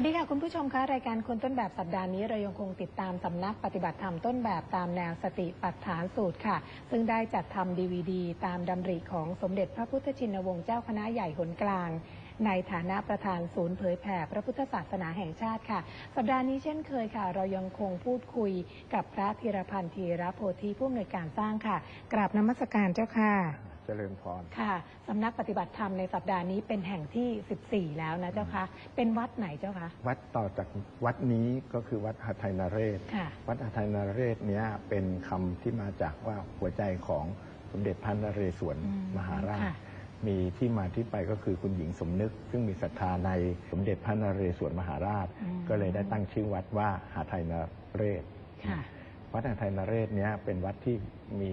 วัสดีค่ะคุณผู้ชมคะรายการคนต้นแบบสัปดาห์นี้เรายังคงติดตามสำนักปฏิบัติธรรมต้นแบบตามแนวสติปัฏฐานสูตรค่ะ ซึ่งได้จัดทำดีวดีตามดำริของสมเด็จพระพุทธชินวงศ์เจ้าคณะใหญ่หนกลาง ในฐานะประธานศูนย์เผยแผ่พระพุทธศาสนาแห่งชาติค่ะ สัปดาห์นี้เช่นเคยค่ะ เรายังคงพูดคุยกับพระธีรพันธ์ธีรโพธิผู้อำนวยการสร้างค่ะกราบนมัสการเจ้าค่ะ เจริญพร ค่ะสำนักปฏิบัติธรรมในสัปดาห์นี้เป็นแห่งที่ 14 แล้วนะเจ้าคะ เป็นวัดไหนเจ้าคะ วัดต่อจากวัดนี้ก็คือวัดหทัยนเรศค่ะวัดหทัยนเรศเนี้ยเป็นคำที่มาจากว่าหัวใจของสมเด็จพระนเรศวรอืมมหาราชค่ะมีที่มาที่ไปก็คือคุณหญิงสมนึก ซึ่งมีศรัทธาในสมเด็จพระนเรศวรมหาราชอืมก็เลยได้ตั้งชื่อวัดว่าหาไทยนเรศค่ะ วัดหาไทยนเรศเนี้ยเป็นวัดที่มี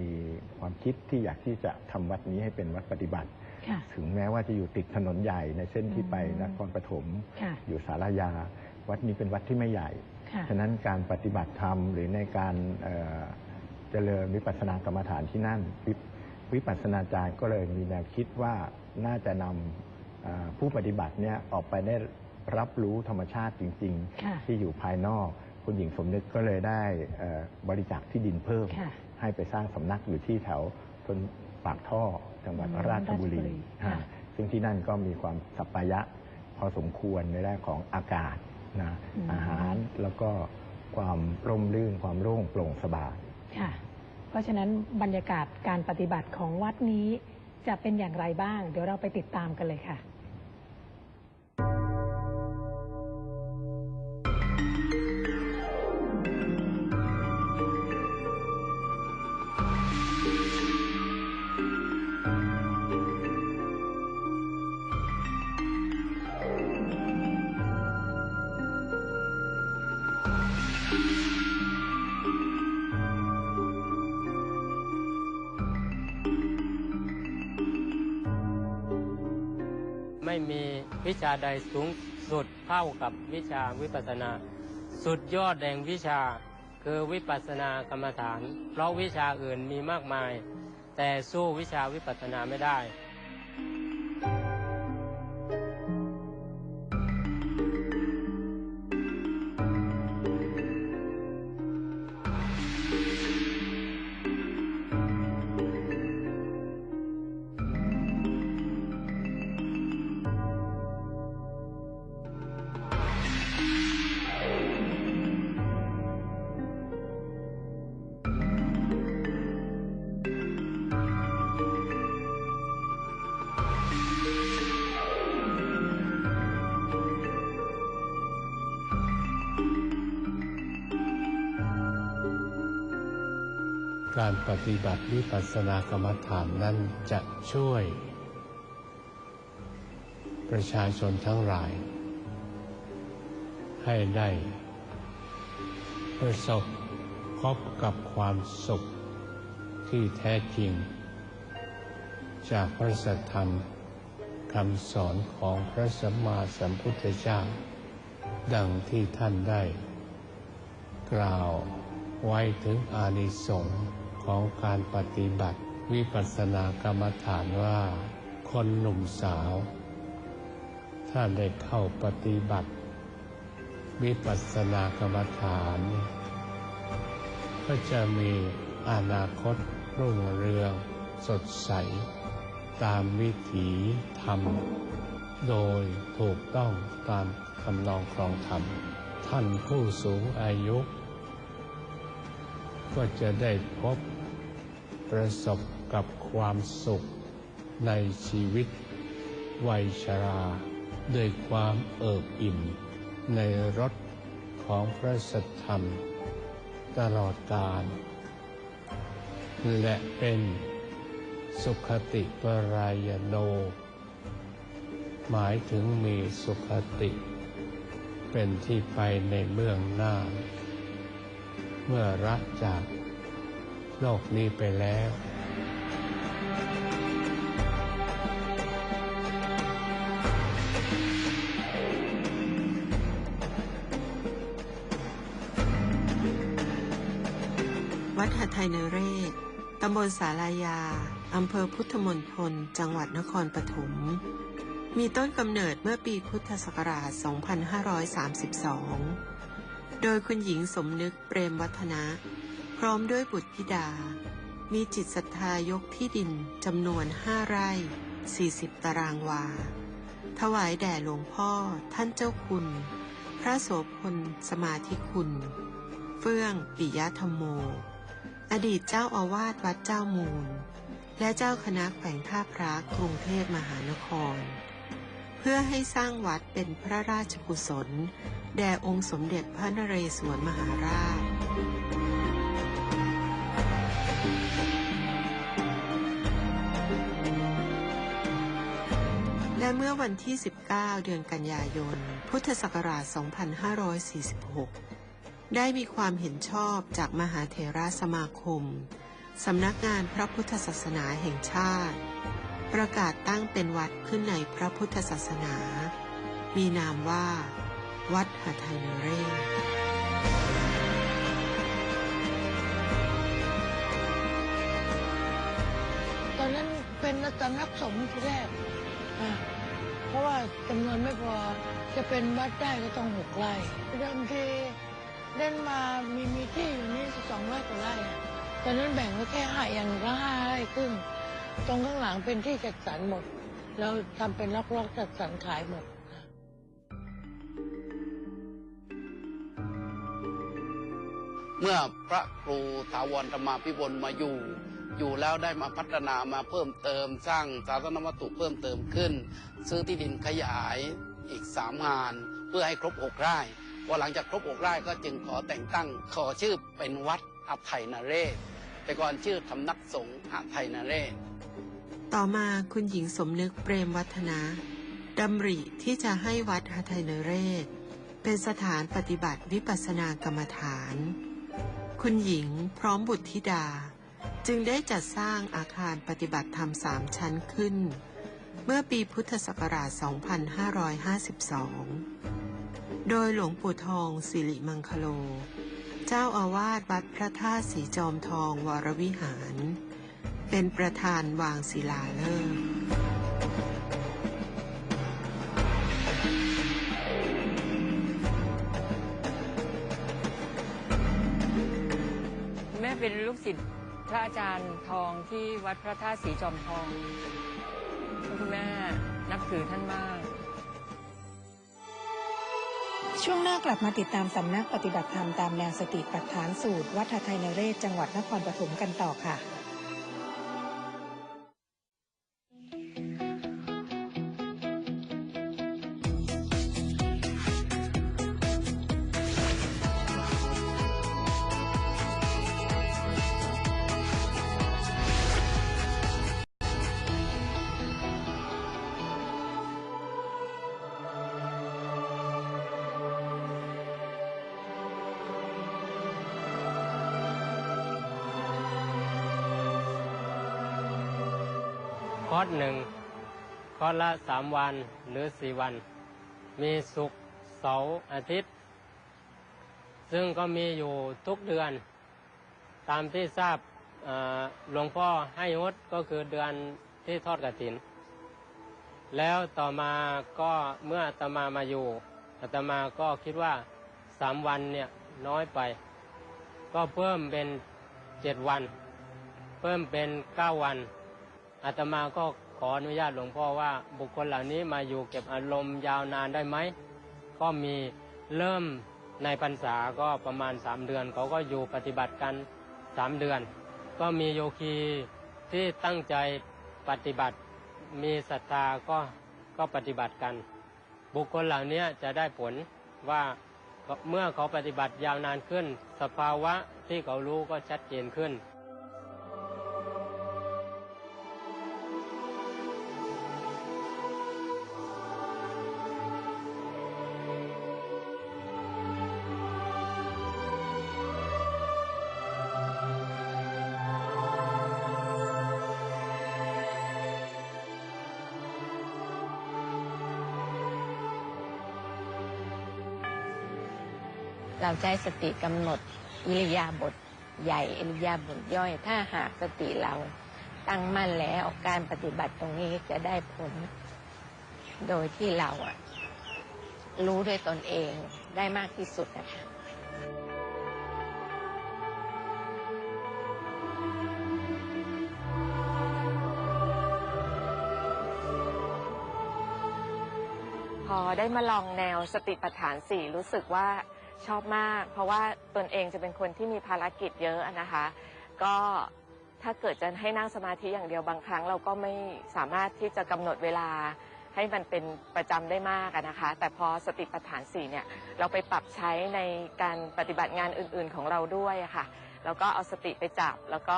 ความคิดที่อยากที่จะทำวัดนี้ให้เป็นวัดปฏิบัติค่ะถึงแม้ว่าจะอยู่ติดถนนใหญ่ในเส้นที่ไปอืมนครปฐมค่ะอยู่สารยา วัดนี้เป็นวัดที่ไม่ใหญ่ค่ะฉะนั้นการปฏิบัติธรรมหรือในการเอ่อเจริญวิปัสสนากรรมฐานที่นั่นวปวิปัสสนาจารย์ก็เลยมีแนวคิดว่าน่าจะนำเอ่อผู้ปฏิบัติเนี่ยออกไปได้รับรู้ธรรมชาติจริงค่ะๆที่อยู่ภายนอก คุณหญิงสมนึกก็เลยได้เอ่อบริจาคที่ดินเพิ่มค่ะให้ไปสร้างสำนักอยู่ที่แถวตนปากท่อจังหวัดอืมราชบุรีราชบุรีฮะค่ะซึ่งที่นั่นก็มีความสัปปายะพอสมควรในแรกของอากาศนะอาหารแล้วก็ความร่มรื่นความโล่งโปร่งสบายค่ะ เพราะฉะนั้นบรรยากาศการปฏิบัติของวัดนี้จะเป็นอย่างไรบ้าง เดี๋ยวเราไปติดตามกันเลยค่ะ ใดสูงสุดเท่ากับวิชาวิปัสนา สุดยอดแห่งวิชาคือวิปัสนากรรมฐาน เพราะวิชาอื่นมีมากมาย แต่สู้วิชาวิปัสนาไม่ได้ ฏิบัติวิปัสสนากรรมฐานนั้นจะช่วย ประชาชนทั้งหลาย ให้ได้ ประสบพบกับความสุขที่แท้จริง จากพระสัทธรรมคำสอนของพระสัมมาสัมพุทธเจ้า ดังที่ท่านได้ กล่าวไว้ถึงอานิสงส์ ของการปฏิบัติ วิปัสสนากรรมฐานว่า คนหนุ่มสาว ถ้าได้เข้าปฏิบัติ วิปัสสนากรรมฐาน ก็จะมีอนาคตรุ่งเรือง สดใส ตามวิถีธรรม โดยถูกต้องตามคำนองครองธรรม ท่านผู้สูงอายุ ก็จะได้พบ ประสบกับความสุขในชีวิต วัยชราด้วยความเอิบอิ่ม ในรสของพระสัทธรรม ตลอดกาลและเป็นสุขติปรายโน หมายถึงมีสุขติ เป็นที่ไปในเมืองหน้า เมื่อรักจาก โลกนี้ไปแล้ว วัดหทัยนเรศตำบลสาลายา อำเภอพุทธมณฑล จังหวัดนครปฐม มีต้นกำเนิดเมื่อปีพุทธศักราช 2532 โดยคุณหญิงสมนึกเปรมวัฒนะ พร้อมด้วยบุตรธิดา มีจิตศรัทธายกที่ดินจำนวน5ไร่ 40 ตารางวา ถวายแด่หลวงพ่อท่านเจ้าคุณ พระโสพลสมาธิคุณ เฟื่องปิยธรรมโม อดีตเจ้าอาวาสวัดเจ้ามูล และเจ้าคณะแขวงท่าพระกรุงเทพมหานคร เพื่อให้สร้างวัดเป็นพระราชกุศล แด่องค์สมเด็จพระนเรศวรมหาราช และเมื่อวันที่ 19 เดือนกันยายน พุทธศักราช 2546 ได้มีความเห็นชอบจากมหาเถรสมาคม สำนักงานพระพุทธศาสนาแห่งชาติ ประกาศตั้งเป็นวัดขึ้นในพระพุทธศาสนา มีนามว่า วัดหทัยนเรศตอนนั้นเป็นสำนักสงฆ์ที่แรกอะเพ ราะว่าจำนวนไม่พอจะเป็นวัดได้ก็ต้องหกไร่เดิมทีเล่นมามีมีที่อยู่นี่สองร้อยกว่าไร่ตอนนั้นแบ่งไว้แค่ห้าอย่างละห้าไร่ครึ่งตรงข้างหลังเป็นที่จัดสรรหมด เราทำเป็นล็อกๆจัดสรรขายหมดเมื่อพระครูถาวรธรรมาพิบลมาอยู่ อยู่แล้วได้มาพัฒนามาเพิ่มเติม สร้างศาสนวัตถุเพิ่มเติมขึ้น ซื้อที่ดินขยายอีกสามงาน เพื่อให้ครบหกไร่พอหลังจากครบหกไร่ก็จึงขอแต่งตั้ง ขอชื่อเป็นวัดอัไทนเรศแต่ก่อนชื่อสำนักสงฆ์อัไทนเรศต่อมาคุณหญิงสมนึกเปรมวัฒนะดำริที่จะให้วัดหทัยนเรศ เป็นสถานปฏิบัติวิปัสสนากรรมฐาน คุณหญิงพร้อมบุตรธิดา จึงได้จัดสร้างอาคารปฏิบัติธรรมสามชั้นขึ้น เมื่อปีพุทธศักราช 2552 โดยหลวงปู่ทองสิริมังคโล เจ้าอาวาสวัดพระธาตุสีจอมทองวรวิหาร เป็นประธานวางศิลาฤกษ์แม่เป็นลูกศิษย์ พระอาจารย์ทองที่วัดพระธาตุสีจอมทองคุณแม่นับถือท่านมาก ช่วงหน้ากลับมาติดตามสำนักปฏิบัติธรรมตามแนวสติปัฏฐานสูตร วัดไทยนเรศจังหวัดนครปฐมกันต่อค่ะ อร์สหนึ่งคอร์สละสามวันหรือสี่วัน มีศุกร์เสาร์อาทิตย์ ซึ่งก็มีอยู่ทุกเดือน ตามที่ทราบหลวงพ่อให้งดก็คือเดือนที่ทอดกระถิน แล้วต่อมาก็เมื่ออาตมามาอยู่อาตมาก็คิดว่าสามวันเนี่ยน้อยไป ก็เพิ่มเป็นเจ็ดวัน เพิ่มเป็นเก้าวัน อาตมาก็ขออนุญาตหลวงพ่อว่า บุคคลเหล่านี้มาอยู่เก็บอารมณ์ยาวนานได้ไหม ก็มีเริ่มในพรรษาก็ประมาณสามเดือน เขาก็อยู่ปฏิบัติกันสามเดือน ก็มีโยคีที่ตั้งใจปฏิบัติ มีศรัทธาก็ก็ปฏิบัติกัน บุคคลเหล่านี้จะได้ผลว่าเมื่อเขาปฏิบัติยาวนานขึ้น สภาวะที่เขารู้ก็ชัดเจนขึ้น เราใช้สติกำหนดอิริยาบถใหญ่อิริยาบถย่อย ถ้าหากสติเราตั้งมั่นแล้วการปฏิบัติตรงนี้จะได้ผล โดยที่เราอะรู้ด้วยตนเองได้มากที่สุดนะคะพอได้มาลองแนวสติปัฏฐานสี่รู้สึกว่า ชอบมาก เพราะว่าตนเองจะเป็นคนที่มีภารกิจเยอะนะคะ ก็ถ้าเกิดจะให้นั่งสมาธิอย่างเดียวบางครั้ง เราก็ไม่สามารถที่จะกำหนดเวลาให้มันเป็นประจำได้มากนะคะ แต่พอสติปัฏฐานสี่เนี่ยเราไปปรับใช้ในการปฏิบัติงานอื่น ๆของเราด้วยค่ะ แล้วก็เอาสติไปจับ แล้วก็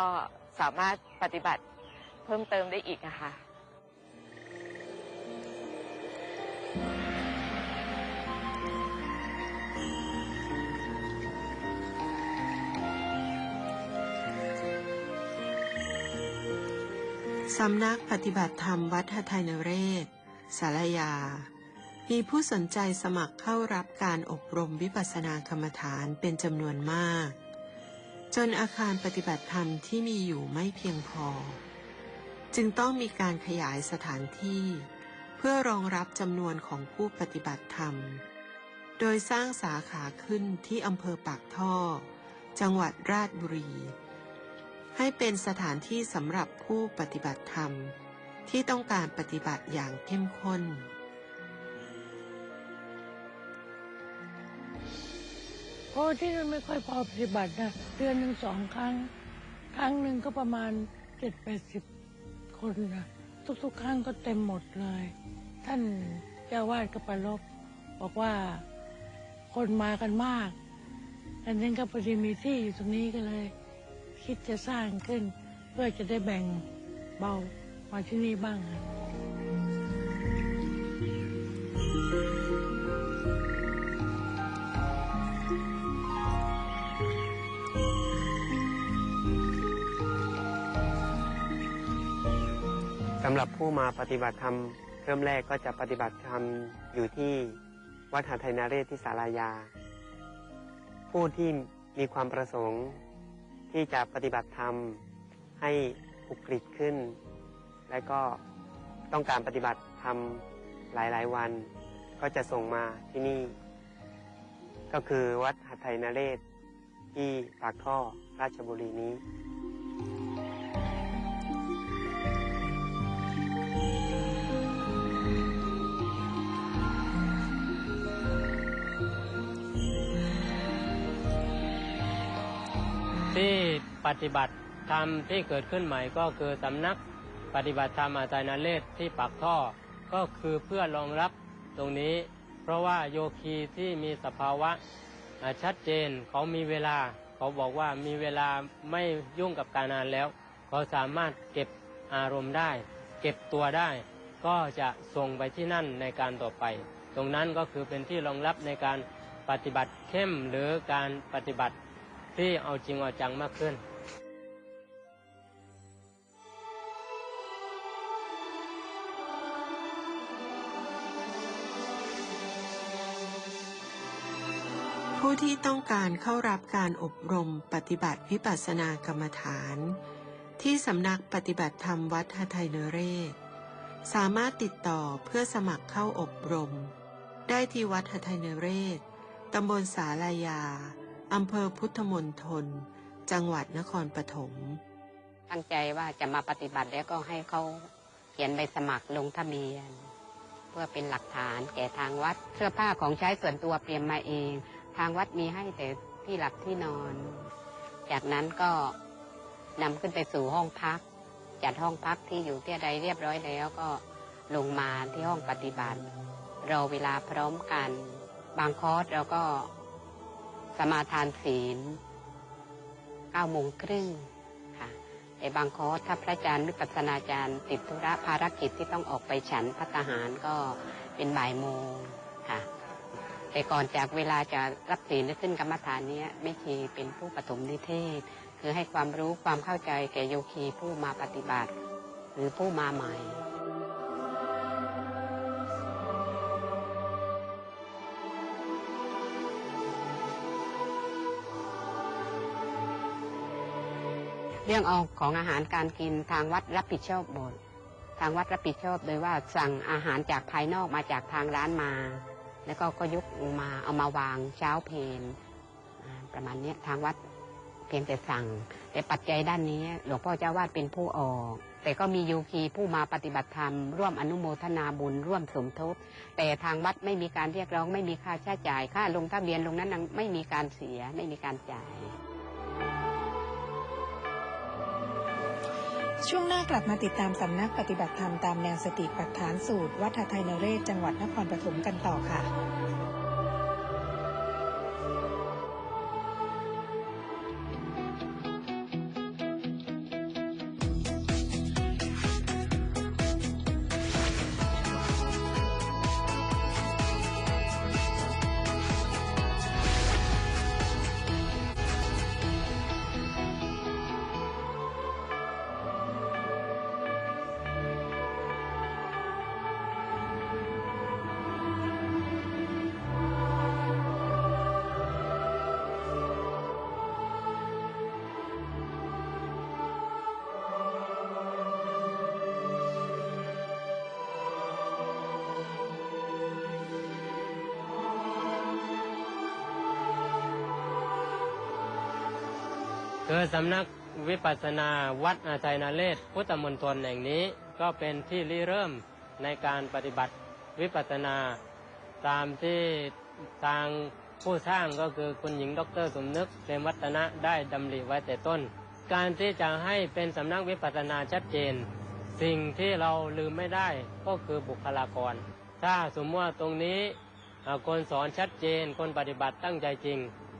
สามารถปฏิบัติเพิ่มเติมได้อีกนะคะ สำนักปฏิบัติธรรมวัดหทัยนเรศ สารยา มีผู้สนใจสมัครเข้ารับการอบรมวิปัสสนากรรมฐานเป็นจำนวนมาก จนอาคารปฏิบัติธรรมที่มีอยู่ไม่เพียงพอ จึงต้องมีการขยายสถานที่ เพื่อรองรับจำนวนของผู้ปฏิบัติธรรม โดยสร้างสาขาขึ้นที่อำเภอปากท่อ จังหวัดราชบุรี ให้เป็นสถานที่สำหรับผู้ปฏิบัติธรรม ที่ต้องการปฏิบัติอย่างเข้มข้น เพราะที่นั่นไม่ค่อยพอปฏิบัตินะเดือนหนึ่งสองครั้ง ครั้งหนึ่งก็ประมาณเจ็ดแปดสิบคนนะทุกๆ ครั้งก็เต็มหมดเลย ท่านเจ้าวาดก็ประลบบอกว่าคนมากันมากอันนั้นก็พอดีมีที่อยู่ตรงนี้ก็เลย คิดจะสร้างขึ้น เพื่อจะได้แบ่งเบามาที่นี่บ้างสำหรับผู้มาปฏิบัติธรรมเริ่มแรกก็จะปฏิบัติธรรมอยู่ที่วัดหาไทยนาเรศที่สารายา ผู้ที่มีความประสงค์ ที่จะปฏิบัติธรรมให้อุกฤษขึ้น และก็ต้องการปฏิบัติธรรมหลายๆ วัน ก็จะส่งมาที่นี่ ก็คือวัดหัตถนเรศที่ปากท่อราชบุรีนี้ ที่ปฏิบัติธรรมที่เกิดขึ้นใหม่ก็คือสำนักปฏิบัติธรรมอาจารย์นเรศที่ปากท่อ ก็คือเพื่อรองรับตรงนี้ เพราะว่าโยคีที่มีสภาวะชัดเจนเขามีเวลา เขาบอกว่ามีเวลาไม่ยุ่งกับการงานแล้ว เขาสามารถเก็บอารมณ์ได้ เก็บตัวได้ ก็จะส่งไปที่นั่นในการต่อไป ตรงนั้นก็คือเป็นที่รองรับในการปฏิบัติเข้มหรือการปฏิบัติ ที่เอาจริงเอาจังมากขึ้นผู้ที่ต้องการเข้ารับการอบรมปฏิบัติวิปัสสนากรรมฐาน ที่สำนักปฏิบัติธรรมวัดหทัยนเรศ สามารถติดต่อเพื่อสมัครเข้าอบรม ได้ที่วัดหทัยนเรศ ตำบลสาลายา อำเภอพุทธมณฑลจังหวัดนครปฐมตั้งใจว่าจะมาปฏิบัติแล้วก็ให้เขาเขียนใบสมัครลงทะเบียน เพื่อเป็นหลักฐานแก่ทางวัด เสื้อผ้าของใช้ส่วนตัวเตรียมมาเอง ทางวัดมีให้แต่ที่หลับที่นอน จากนั้นก็นำขึ้นไปสู่ห้องพัก จัดห้องพักที่อยู่ที่ใดเรียบร้อยแล้วก็ลงมาที่ห้องปฏิบัติ รอเวลาพร้อมกัน บางคอร์สเราก็ สมาทานศีลเก้าโมงครึ่งค่ะแต่บางคอสถ้าพระอาจารย์วิปัสสนาจารย์ติดธุระภารกิจที่ต้องออกไปฉันพัตตาหารก็เป็นบ่ายโมงค่ะ แต่ก่อนจากเวลาจะรับศีลและขึ้นกรรมฐานนี้ไม่ชีเป็นผู้ปฐมนิเทศ คือให้ความรู้ความเข้าใจแก่โยคีผู้มาปฏิบัติ หรือผู้มาใหม่ เรื่องเอาของอาหารการกินทางวัดรับผิดชอบหมดทางวัดรับผิดชอบโดยว่าสั่งอาหารจากภายนอกมาจากทางร้านมา แล้วก็ก็ยกมาเอามาวางเช้าเพลอ่าประมาณนี้ทางวัดเพียงแต่สั่ง แต่ปัจจัยด้านนี้ หลวงพ่อเจ้าวาดเป็นผู้ออก แต่ก็มีโยคีผู้มาปฏิบัติธรรม ร่วมอนุโมทนาบุญร่วมสมทบ แต่ทางวัดไม่มีการเรียกร้อง ไม่มีค่าใช้จ่ายค่าลงทะเบียนลงนั้นไม่มีการเสียไม่มีการจ่าย ช่วงหน้ากลับมาติดตามสำนักปฏิบัติธรรมตามแนวสติปัฏฐานสูตร วัดไทยนเรศจังหวัดนครปฐมกันต่อค่ะ คือสำนักวิปัสสนาวัดอาชัยนาเรศพุทธมณฑลแห่งนี้ก็เป็นที่ริเริ่มในการปฏิบัติวิปัสสนา ตามที่ทางผู้สร้างก็คือคุณหญิงดรสมนึกเตมวัฒนะได้ดำริไว้แต่ต้น การที่จะให้เป็นสำนักวิปัสสนาชัดเจน สิ่งที่เราลืมไม่ได้ก็คือบุคลากร ถ้าสมมติว่าตรงนี้คนสอนชัดเจนคนปฏิบัติตั้งใจจริง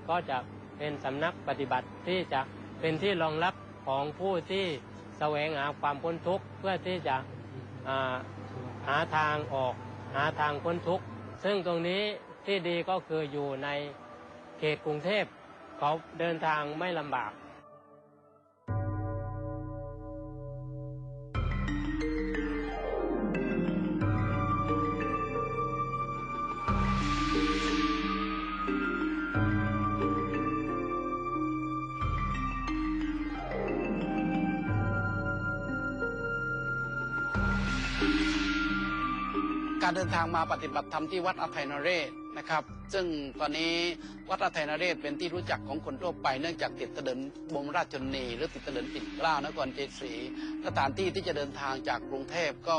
ก็จะเป็นสำนักปฏิบัติที่จะ เป็นที่รองรับของผู้ที่แสวงหาความพ้นทุกข์เพื่อที่จะหาทางออกหาทางพ้นทุกข์ซึ่งตรงนี้ที่ดีก็คืออยู่ในเขตกรุงเทพเขาเดินทางไม่ลำบาก นทางมาปฏิบัติธรรมที่วัดอภัยนเรศนะครับ ซึ่งตอนนี้วัดอภัยนเรศเป็นที่รู้จักของคนทั่วไปเนื่องจากติดถนนบรมราชชนี หรือติดถนนปิ่นกล้านครเจศรีสถานที่ที่จะเดินทางจากกรุงเทพก็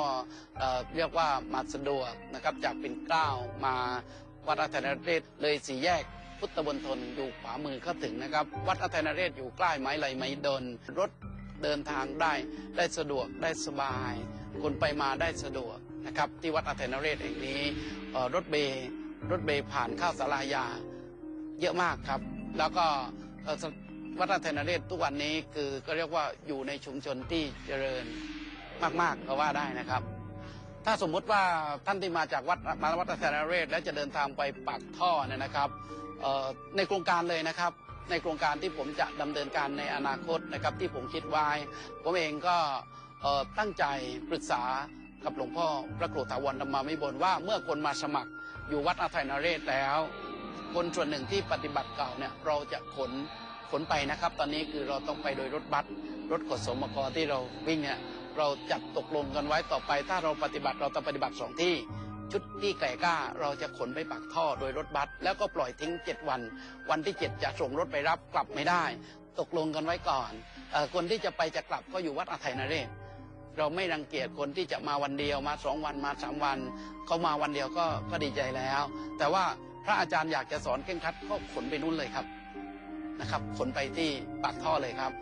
เเรียกว่ามาสะดวกนะครับจากปิ่นเกล้ามาวัดอภัยนเรศเลยสี่แยกพุทธบนทนอยู่ขวามือก็ถึงนะครับ วัดอภัยนเรศอยู่ใกล้ไม้ไหลไม้ดนรถเดินทางได้ได้สะดวกได้สบาย คนไปมาได้สะดวก นะครับที่วัดอภัยนเรศแห่งนี้รถเบย์รถเบย์ผ่านเข้าสารายาเยอะมากครับ แล้วก็วัดอภัยนเรศทุกวันนี้คือก็เรียกว่าอยู่ในชุมชนที่เจริญมากๆก็ว่าได้นะครับ ถ้าสมมุติว่าท่านที่มาจากวัดมาวัดอภัยนเรศและจะเดินทางไปปากท่อเนี่ยนะครับในโครงการเลยนะครับในโครงการที่ผมจะดำเนินการในอนาคตนะครับที่ผมคิดไว้ ผมเองก็ตั้งใจปรึกษา กับหลวงพ่อพระครูถาวรธรรมามิบลว่า เมื่อคนมาสมัครอยู่วัดอาทัยนเรศแล้ว คนส่วนหนึ่งที่ปฏิบัติเก่าเนี่ยเราจะขนขนไปนะครับ ตอนนี้คือเราต้องไปโดยรถบัสรถขนสมกที่เราวิ่งเนี่ยเราจัดตกลงกันไว้ต่อไป ถ้าเราปฏิบัติเราต้องปฏิบัติสองที่ชุดที่แก่กล้าเราจะขนไปปากท่อโดยรถบัสแล้วก็ปล่อยทิ้ง 7 วัน วันที่ 7 จะส่งรถไปรับกลับไม่ได้ ตกลงกันไว้ก่อนออคนที่จะไปจะกลับก็อยู่วัดอาทัยนเรศ เราไม่รังเกียจคนที่จะมาวันเดียวมาสองวันมาสามวัน เขามาวันเดียวก็ก็ดีใจแล้ว แต่ว่าพระอาจารย์อยากจะสอนเคร่งครัดก็ขนไปนู่นเลยครับนะครับ ขนไปที่ปากท่อเลยครับ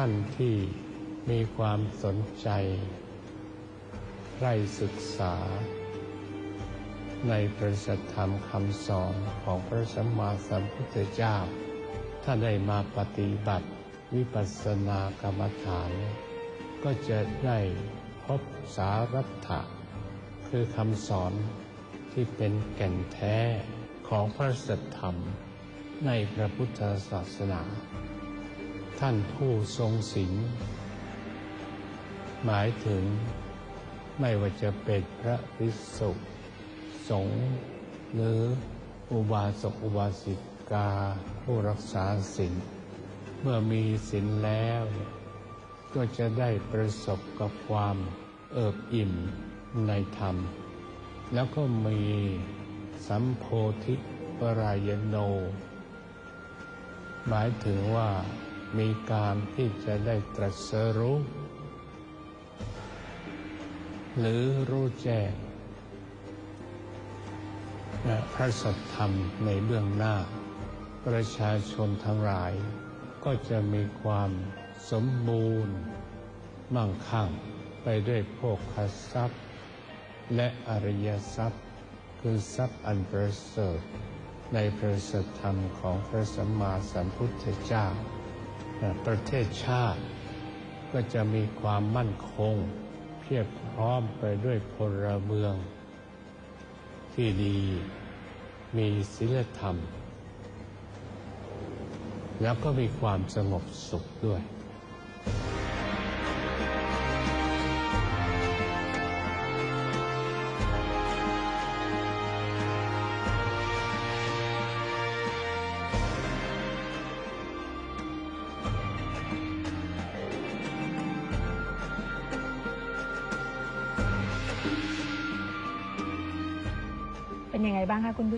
ท่านที่มีความสนใจใคร่ศึกษา ในประสัทธรรมคำสอนของพระสัมมาสัมพุทธเจ้า ถ้าได้มาปฏิบัติวิปัสสนากรรมฐาน ก็จะได้พบสารัตถะคือคำสอนที่เป็นแก่นแท้ของพระสัทธรรมในพระพุทธศาสนา ท่านผู้ทรงศีลหมายถึงไม่ว่าจะเป็นพระภิกษุสงฆ์หรืออุบาสกอุบาสิกาผู้รักษาศีลเมื่อมีศีลแล้ว ก็จะได้ประสบกับความเอิบอิ่มในธรรม แล้วก็มีสัมโพธิปรายโน หมายถึงว่า มีการที่จะได้ตรัสรู้หรือรู้แจ้งพระสัทธรรมในเบื้องหน้า ประชาชนทั้งหลาย ก็จะมีความสมบูรณ์ มั่งคั่งไปด้วยโภคทรัพย์ และอริยทรัพย์ คือทรัพย์อันประเสริฐในพระสัทธรรมของพระสัมมาสัมพุทธเจ้า ประเทศชาติ ก็จะมีความมั่นคง เพียบพร้อมไปด้วยพลเมือง ที่ดีมีศีลธรรม แล้วก็มีความสงบสุขด้วย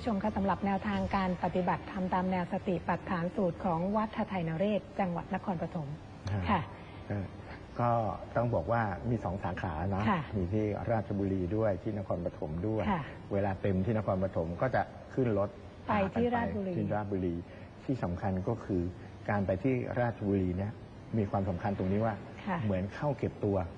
ชมคะสำหรับแนวทางการปฏิบัติทำตามแนวสติปัฏฐานสูตรของวัดทไทยนเรศ จังหวัดนครปฐมค่ะเออก็ต้องบอกว่ามีสองสาขานะค่ะมีที่ราชบุรีด้วยที่นครปฐมด้วยค่ะเวลาเต็มที่นครปฐมก็จะขึ้นรถไปที่พกันราชบุรีที่ราชบุรีที่สำคัญก็คือการไปที่ราชบุรีเนี่ยมีความสำคัญตรงนี้ว่าค่ะเหมือนเข้าเก็บตัวอืม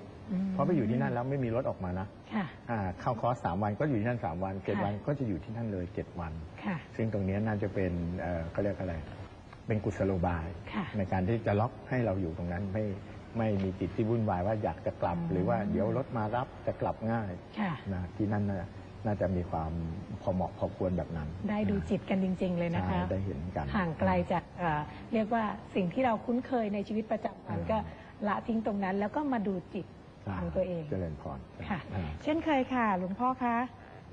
เพราะไปอยู่ที่นั่นแล้วไม่มีรถออกมานะค่ะ อ่าเข้าคอร์สสามวันก็อยู่ที่นั่นสามวันเจ็ดค่ะ วันก็จะอยู่ที่นั่นเลยเจ็ดวัน ค่ะ ซึ่งตรงนี้น่าจะเป็นเอ่อเขาเรียกอะไร เป็นกุศโลบาย ค่ะ ในการที่จะล็อกให้เราอยู่ตรงนั้นไม่ไม่มีจิตที่วุ่นวายว่าอยากจะกลับ อืม หรือว่าเดี๋ยวรถมารับจะกลับง่ายค่ะ นะที่นั่นน่าน่าจะมีความพอเหมาะพอควรแบบนั้นได้ดูจิตกันจริง ๆ เลยนะคะ ใช่ได้เห็นกัน ห่างไกลจากเอ่อเรียกว่าสิ่งที่เราคุ้นเคยในชีวิตประจำวันอ่า ก็ละทิ้งตรงนั้น แล้วก็มาดูจิต ของตัวเองเจริญพรค่ะอ่าเช่นเคยค่ะ หลวงพ่อคะ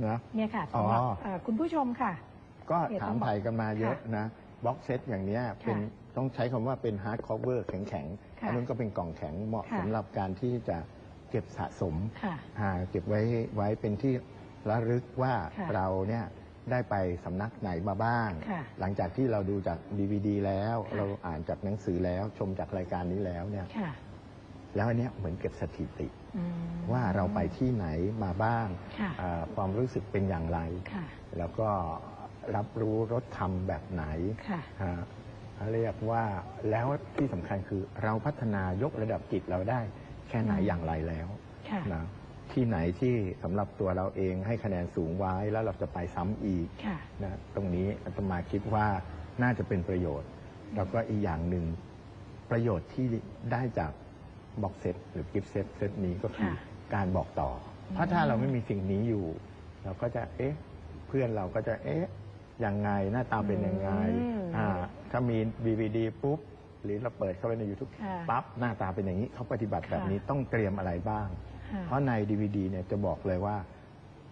นะเนี่ยค่ะอ๋อสำหรับเอ่อคุณผู้ชมค่ะ ก็เดี๋ยวถาต้มองบอกไทยกันมาเยอะนะบล็อกเซตอย่างเนี้ยเป็นค่ะต้องใช้คำว่าเป็นฮาร์ดคอเวอร์แข็งๆค่ะอันนู้นก็เป็นกล่องแข็งเหมาะค่ะสำหรับการที่จะเก็บสะสมค่ะอ่าเก็บไว้ไว้เป็นที่ระลึกว่าค่ะเราเนี่ยได้ไปสำนักไหนมาบ้างค่ะหลังจากที่เราดูจากดีวดีแล้วค่ะเราอ่านจากหนังสือแล้วชมจากรายการนี้แล้วเนี่ยค่ะ แล้วอันเนี้ยเหมือนเก็บสถิติ อืม ว่าเราไปที่ไหนมาบ้างค่ะอ่าความรู้สึกเป็นอย่างไร ค่ะแล้วก็รับรู้รสธรรมแบบไหนค่ะฮะเรียกว่าแล้วที่สำคัญคือเราพัฒนายกระดับจิตเราได้แค่ไหนอืม อย่างไรแล้ว ค่ะ นะที่ไหนที่สำหรับตัวเราเองให้คะแนนสูงไว้แล้วเราจะไปซ้ำอีกค่ะ นะตรงนี้อาตมาคิดว่าน่าจะเป็นประโยชน์ แล้วก็อีกอย่างหนึ่งประโยชน์ที่ได้จาก บ็อกเซตหรือกิฟต์เซตเซตนี้ก็คือค่ะการบอกต่อ เพราะถ้าเราไม่มีสิ่งนี้อยู่ เราก็จะเอ๊ะ เพื่อนเราก็จะเอ๊ะยังไงหน้าตาเป็นยังไงอืมอ่าถ้ามี DVD ปุ๊บ หรือเราเปิดเข้าไปใน YouTube ค่ะปั๊บหน้าตาเป็นอย่างนี้เขาปฏิบัติแบบนี้ค่ะต้องเตรียมอะไรบ้าง ค่ะ เพราะใน DVD เนี่ยจะบอกเลยว่า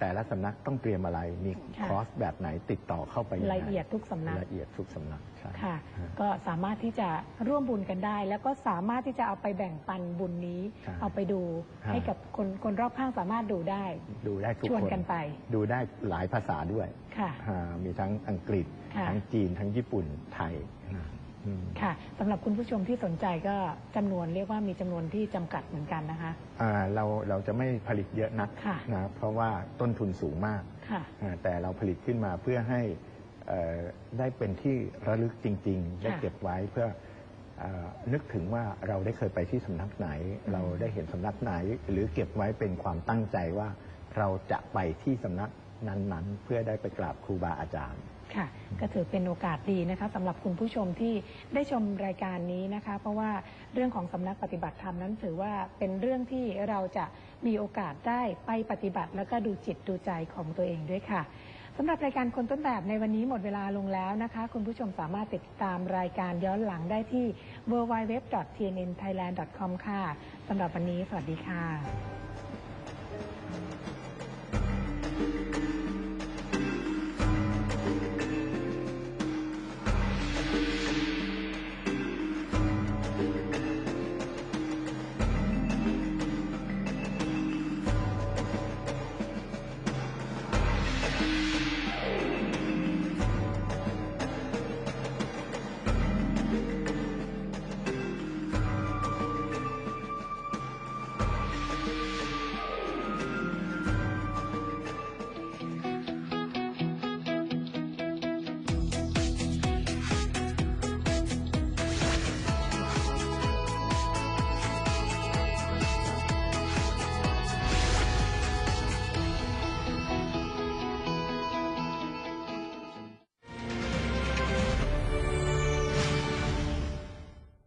แต่ละสำนักต้องเตรียมอะไร มีค่ะคอร์สแบบไหนติดต่อเข้าไปยังไงละเอียดทุกสำนักละเอียดทุกสำนักใช่ค่ะฮะก็สามารถที่จะร่วมบุญกันได้ แล้วก็สามารถที่จะเอาไปแบ่งปันบุญนี้ใช่เอาไปดูฮะให้กับคนคนรอบข้างสามารถดูได้ ดูได้ทุกชวนคนกันไป ดูได้หลายภาษาด้วย ค่ะอ่ามีทั้งอังกฤษค่ะทั้งจีน ทั้งญี่ปุ่น ไทยนะอืม ค่ะสำหรับคุณผู้ชมที่สนใจก็จำนวนเรียกว่ามีจำนวนที่จำกัดเหมือนกันนะคะ อ่าเราเราจะไม่ผลิตเยอะนักค่ะ นะเพราะว่าต้นทุนสูงมากค่ะ อ่าแต่เราผลิตขึ้นมาเพื่อให้เอ่อได้เป็นที่ระลึกจริง ๆ ได้เก็บไว้เพื่อเออนึกถึงว่าเราได้เคยไปที่สำนักไหน เราได้เห็นสำนักไหน หรือเก็บไว้เป็นความตั้งใจว่าเราจะไปที่สำนักนั้นๆ เพื่อได้ไปกราบครูบาอาจารย์ ค่ะก็ถือเป็นโอกาสดีนะคะสำหรับคุณผู้ชมที่ได้ชมรายการนี้นะคะ เพราะว่าเรื่องของสำนักปฏิบัติธรรมนั้นถือว่าเป็นเรื่องที่เราจะมีโอกาสได้ไปปฏิบัติ แล้วก็ดูจิตดูใจของตัวเองด้วยค่ะสำหรับรายการคนต้นแบบในวันนี้หมดเวลาลงแล้วนะคะ คุณผู้ชมสามารถติดตามรายการย้อนหลังได้ที่ www.tnnthailand.com ค่ะสำหรับวันนี้ สวัสดีค่ะ